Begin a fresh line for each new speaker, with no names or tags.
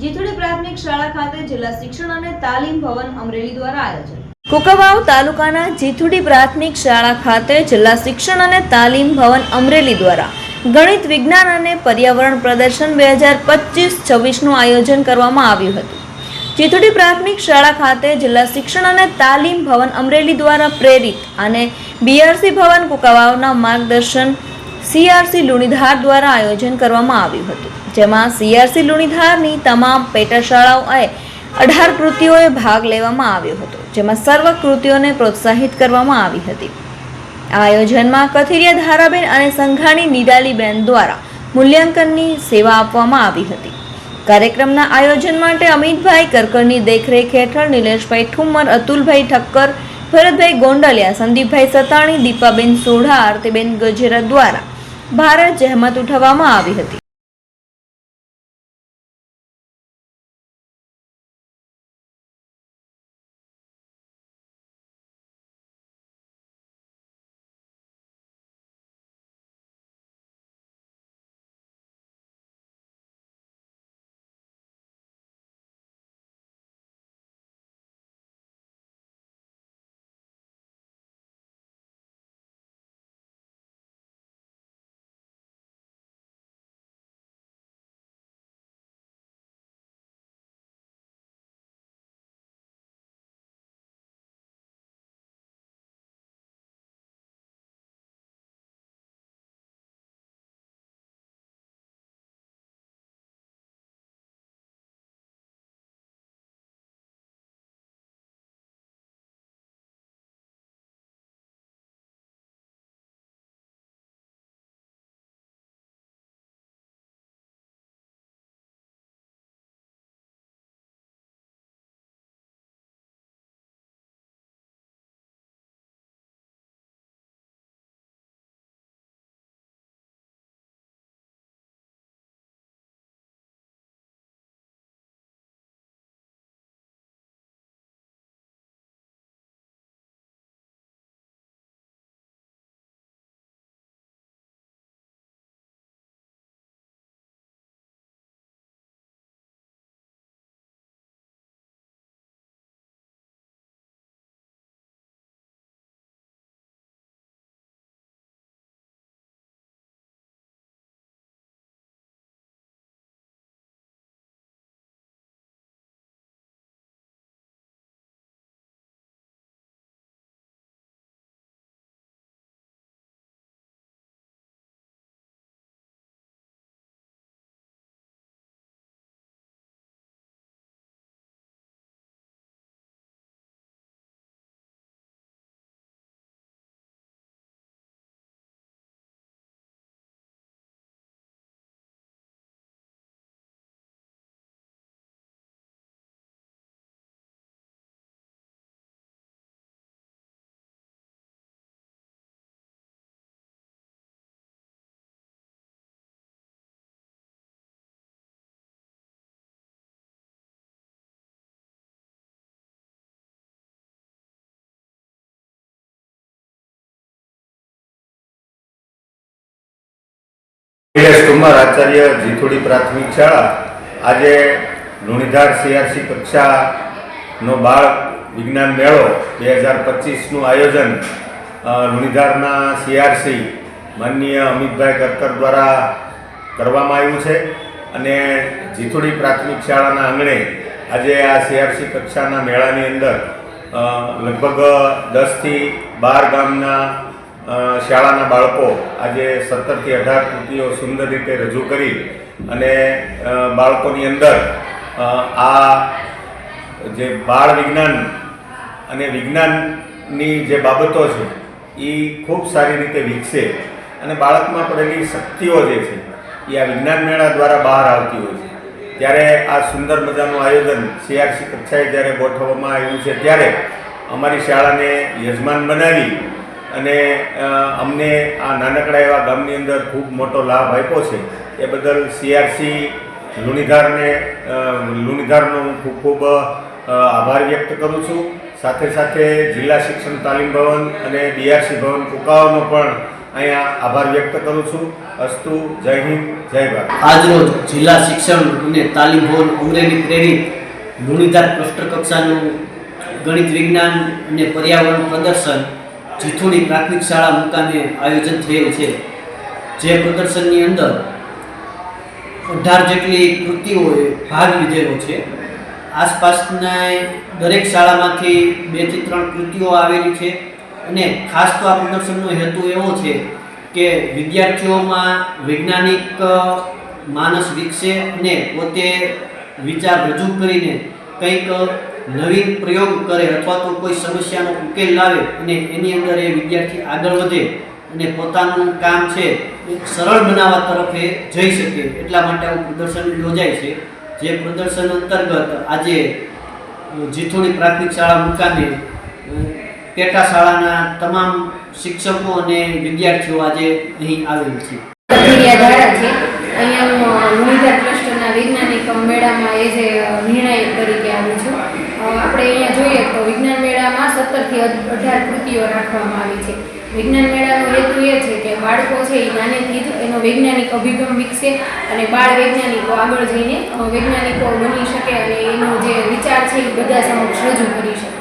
જીથુડી પ્રાથમિક શાળા ખાતે જિલ્લા શિક્ષણ અને તાલીમ ભવન અમરેલી દ્વારા આયોજન. કુકવાવ તાલુકાના જીથુડી પ્રાથમિક શાળા ખાતે જિલ્લા શિક્ષણ અને તાલીમ ભવન અમરેલી દ્વારા ગણિત વિજ્ઞાન અને પર્યાવરણ પ્રદર્શન બે હજાર પચીસ છવ્વીસનું આયોજન કરવામાં આવ્યું હતું. જીથુડી પ્રાથમિક શાળા ખાતે જિલ્લા શિક્ષણ અને તાલીમ ભવન અમરેલી દ્વારા પ્રેરિત અને બીઆરસી ભવન કુકાવાવના માર્ગદર્શન સીઆરસી લુણીધાર દ્વારા આયોજન કરવામાં આવ્યું હતું. જેમાં સીઆરસી લુણીધારની તમામ પેટા શાળાઓએ અઢાર કૃતિઓએ ભાગ લેવામાં આવ્યો હતો, જેમાં સર્વ કૃતિઓને પ્રોત્સાહિત કરવામાં આવી હતી. આયોજનમાં કથિરિયા ધારાબેન અને સંઘાણી નિરાલીબેન દ્વારા મૂલ્યાંકનની સેવા આપવામાં આવી હતી. કાર્યક્રમના આયોજન માટે અમિતભાઈ કરકરની દેખરેખ હેઠળ નિલેશભાઈ ઠુમ્મર, અતુલભાઈ ઠક્કર, ભરતભાઈ ગોંડલિયા, સંદીપભાઈ સતાણી, દીપાબેન સોઢા, આરતીબેન ગજેરા દ્વારા ભારે જહેમત ઉઠાવવામાં આવી હતી.
નિલેશ કુમાર આચાર્ય જીથોડી પ્રાથમિક શાળા આજે લુણીધાર સીઆરસી કક્ષાનો બાળ વિજ્ઞાન મેળો બે હજાર પચીસનું આયોજન લુણીધારના સીઆરસી માનનીય અમિતભાઈ કરકર દ્વારા કરવામાં આવ્યું છે અને જીથોડી પ્રાથમિક શાળાના આંગણે આજે આ સીઆરસી કક્ષાના મેળાની અંદર લગભગ દસથી બાર ગામના શાળાના બાળકો આજે સત્તરથી અઢાર કૃતિઓ સુંદર રીતે રજૂ કરી અને બાળકોની અંદર આ જે બાળ વિજ્ઞાન અને વિજ્ઞાનની જે બાબતો છે એ ખૂબ સારી રીતે વિકસે અને બાળકમાં પડેલી શક્તિઓ જે છે એ આ વિજ્ઞાન મેળા દ્વારા બહાર આવતી હોય છે. ત્યારે આ સુંદર મજાનું આયોજન સીઆરસી કક્ષાએ જ્યારે ગોઠવવામાં આવ્યું છે, ત્યારે અમારી શાળાને યજમાન બનાવી અને અમને આ નાનકડા એવા ગામની અંદર ખૂબ મોટો લાભ આપ્યો છે. એ બદલ સીઆરસી લુણીધારને લુણીધારનો હું ખૂબ ખૂબ આભાર વ્યક્ત કરું છું. સાથે સાથે જિલ્લા શિક્ષણ તાલીમ ભવન અને બીઆરસી ભવન કુકાવાનો પણ અહીંયા આભાર વ્યક્ત કરું છું. અસ્તુ, જય હિન્દ, જય ભારત.
આજરોજ જિલ્લા શિક્ષણ અને તાલીમ ભવન અમરેલી પ્રેરિત લુણીધાર ક્લસ્ટર કક્ષાનું ગણિત વિજ્ઞાન અને પર્યાવરણ પ્રદર્શન જીથોડી પ્રાથમિક શાળા મુકામે આયોજન થયેલ છે. જે પ્રદર્શનની અંદર અઢાર જેટલી કૃતિઓએ ભાગ લીધેલો છે. આસપાસના દરેક શાળામાંથી બેથી ત્રણ કૃતિઓ આવેલી છે અને ખાસ તો આ પ્રદર્શનનો હેતુ એવો છે કે વિદ્યાર્થીઓમાં વૈજ્ઞાનિક માનસ વિકસે અને પોતે વિચાર રજૂ કરીને કંઈક નવીન પ્રયોગ કરે અથવા તો કોઈ સમસ્યાનો ઉકેલ લાવે અને એની અંદર એ વિદ્યાર્થી આગળ વધે અને પોતાનું કામ છે એ સરળ બનાવવા તરફ એ જઈ શકે. એટલા માટે આવું પ્રદર્શન યોજાય છે. જે પ્રદર્શન અંતર્ગત આજે જીથોની પ્રાથમિક શાળા મુકામે પેટા શાળાના તમામ શિક્ષકો અને વિદ્યાર્થીઓ આજે અહીં આવેલ છે.
અહીંયા હું ટ્રસ્ટના વૈજ્ઞાનિક મેળામાં એ જે નિર્ણાયક તરીકે આવું છું. આપણે અહીંયા જોઈએ તો વિજ્ઞાન મેળામાં સત્તરથી અઢાર કૃતિઓ રાખવામાં આવી છે. વિજ્ઞાન મેળાનો હેતુ એ છે કે બાળકો છે એ નાનેથી જ એનો વૈજ્ઞાનિક અભિગમ વિકસે અને બાળ વૈજ્ઞાનિકો આગળ જઈને વૈજ્ઞાનિકો બની શકે અને એનો જે વિચાર છે એ બધા સમક્ષ રજૂ કરી શકે.